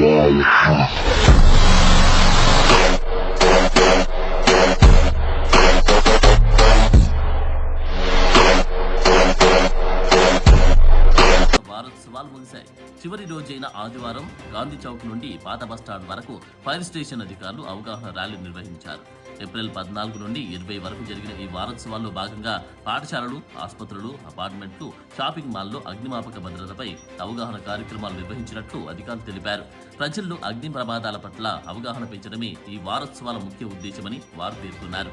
Life. వారోత్సవాలు ముగిశాయి. చివరి రోజైన ఆదివారం గాంధీ చౌక్ నుండి పాత బస్టాండ్ వరకు ఫైర్ స్టేషన్ అధికారులు అవగాహన ర్యాలీ నిర్వహించారు. ఏప్రిల్ పద్నాలుగు నుండి ఇరవై వరకు జరిగిన ఈ వారోత్సవాల్లో భాగంగా పాఠశాలలు ఆసుపత్రులు అపార్ట్మెంట్లు షాపింగ్ మాల్లో అగ్నిమాపక భద్రతపై అవగాహన కార్యక్రమాలు నిర్వహించినట్లు అధికారులు తెలిపారు. ప్రజల్లో అగ్ని ప్రమాదాల పట్ల అవగాహన పెంచడమే ఈ వారోత్సవాల ముఖ్య ఉద్దేశమని వారు పేర్కొన్నారు.